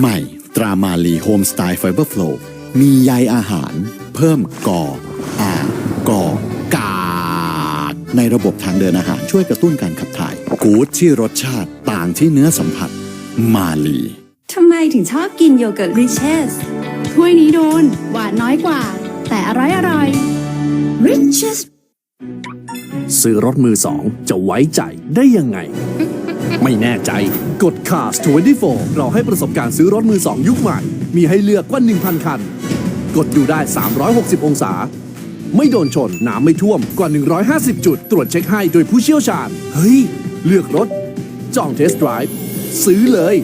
ใหม่ตรามาลีโฮมสไตล์ไฟเบอร์โฟลมีใยอาหาร เพิ่มกออากอกากในระบบทางเดินอาหารช่วยกระตุ้นการขับถ่าย กู๊ดที่รสชาติต่างที่เนื้อสัมผัส มาลีทำไมถึงชอบกินโยเกิร์ตริชเชสถ้วยนี้โดน หวานน้อยกว่า แต่อร่อยอร่อย Riches ซื้อรถมือสองจะไว้ใจได้ยังไง ไม่แน่ใจ กด Cars 24 เราให้ประสบการณ์ซื้อรถมือสองยุคใหม่ มีให้เลือกกว่า 1,000 คัน กดดูได้ 360 องศา ไม่โดนชน น้ำไม่ท่วมกว่า 150 จุด ตรวจเช็คให้โดยผู้เชี่ยวชาญ เฮ้ย เลือกรถ จองเทสต์ไดรฟ์ซื้อเลย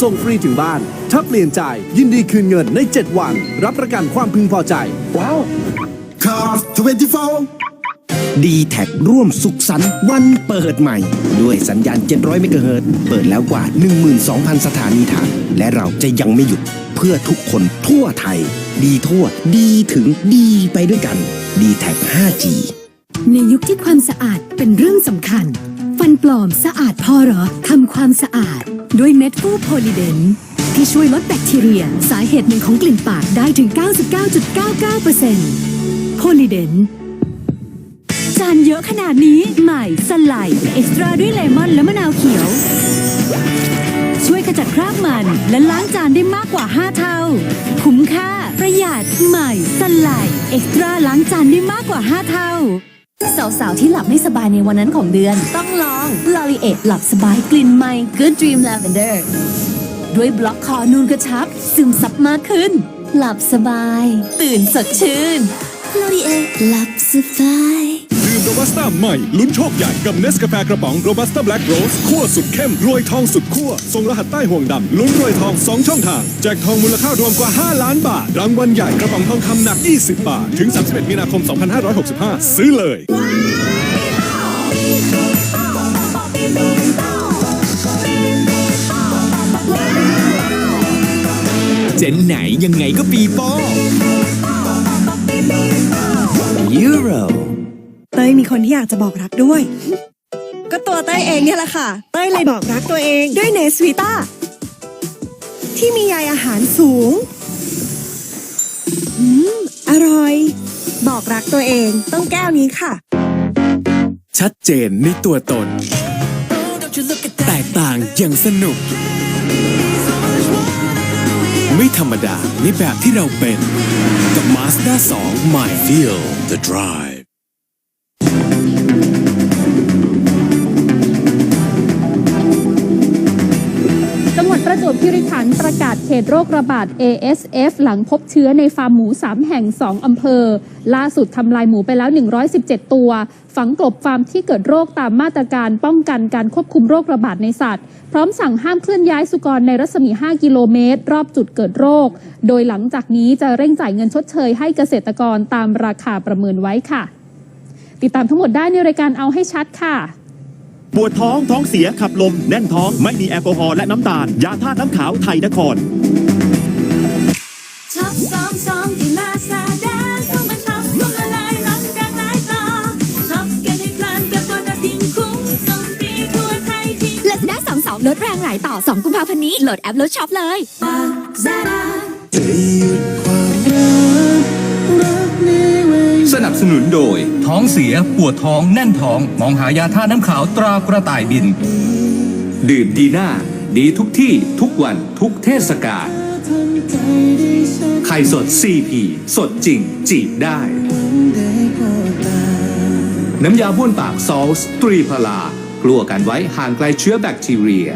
ส่งฟรีถึงบ้าน ถ้าเปลี่ยนใจยินดีคืนเงินใน 7 วัน รับประกันความพึงพอใจ ว้าว Cars 24 ดีแท็ร่วมสุขสันต์วันเปิดใหม่ ด้วยสัญญาณ 700 เมกะเฮิรตเปิดแล้วกว่า 12,000 สถานีฐานและเราจะยังไม่หยุด เพื่อทุกคนทั่วไทย ดีทั่ว ดีถึงดีไปด้วยกัน ดีแท็ 5G ในยุคที่ความสะอาดเป็นเรื่องสำคัญ ฟันปลอมสะอาดพอหรอทำความสะอาด ด้วยเม็ดฟูโพลิเดนที่ช่วยลดแบคทีเรีย สาเหตุหนึ่งของกลิ่นปากได้ถึง 99.99%โพลิเดนานเยอะขนาดนี้ใหม่สไลด์เอ็กซ์ตร้าด้วยเลมอนและมะนาวเขียว ช่วยขจัดคราบมันและล้างจานได้มากกว่า 5 เท่า คุ้มค่า ประหยัดใหม่สไลด์เอ็กซ์ตร้าล้างจานได้มากกว่า 5 เท่าสาวๆ ที่หลับไม่สบายในวันนั้นของเดือน ต้องลอง l o r i e t หลับสบายกลิ่นใหม่ Good Dream Lavender ด้วยบล็อกคอนูนกระชับ ซึมซับมากขึ้น หลับสบาย ตื่นสดชื่น l o r i e t หลับสบาย ดื่มโรบัสต้าใหม่ ลุ้นโชคใหญ่กับเนสกาแฟกระป๋องโรบัสต้าแบล็กโรสขั้วสุดเข้มรวยทองสุดขั้วส่งรหัสใต้ห่วงดำลุ้นรวยทอง 2 ช่องทาง แจกทองมูลค่ารวมกว่า 5 ล้านบาท รางวัลใหญ่กระป๋องทองคำหนัก 20 บาท ถึง 31 มีนาคม 2565 ซื้อเลยเจนไหนยังไงก็ปีโป้ Euro เต้ยมีคนที่อยากจะบอกรักด้วย ก็ตัวเต้ยเองเนี่ยแหละค่ะ เต้ยเลยบอกรักตัวเองด้วยเนสวีต้าที่มีใยอาหารสูง อืม อร่อย บอกรักตัวเองต้องแก้วนี้ค่ะ ชัดเจนในตัวตน แตกต่างอย่างสนุก ไม่ธรรมดาในแบบที่เราเป็น กับ Mazda 2 My Feel the Drive จังหวัดประจวบคีรีขันธ์ประกาศเขตโรคระบาด ASF หลังพบเชื้อในฟาร์มหมู 3 แห่ง 2 อำเภอ ล่าสุดทำลายหมูไปแล้ว 117 ตัว ฝังกลบฟาร์มที่เกิดโรคตามมาตรการป้องกันการควบคุมโรคระบาดในสัตว์ พร้อมสั่งห้ามเคลื่อนย้ายสุกรในรัศมี 5 กิโลเมตร รอบจุดเกิดโรค โดยหลังจากนี้จะเร่งจ่ายเงินชดเชยให้เกษตรกรตามราคาประเมินไว้ค่ะ ติดตามทั้งหมดได้ในรายการเอาให้ชัดค่ะ ปวดท้องท้องเสียขับลม แน่นท้องไม่มีแอลกอฮอล์และน้ำตาล ยาธาตุน้ำขาวไทยนคร ช็อปสองสองที่ลาซาด้าเข้ามาช็อปคนละลายลดกันหลายต่อช็อปกันให้เพลินกับโบนัสยิ่งคุ้มส่งฟรีทั่วไทยที่และได้สองสองลดแรงหลายต่อ 2 กุมภาพันธ์นี้โหลดแอปลดช็อปเลยปาซาด้าสนับ สนุนโดย ท้องเสียปวดท้องแน่นท้อง มองหายาท่าตุน้ำขาวตรากระต่ายบิน ดื่มดีน่าดีทุกที่ทุกวันทุกเทศกาลไข่สด CP สดจริง จีบได้ น้ำยาบ้วนปากซอลส์ตรีพลากลัวกันไว้ห่างไกลเชื้อแบคทีเรีย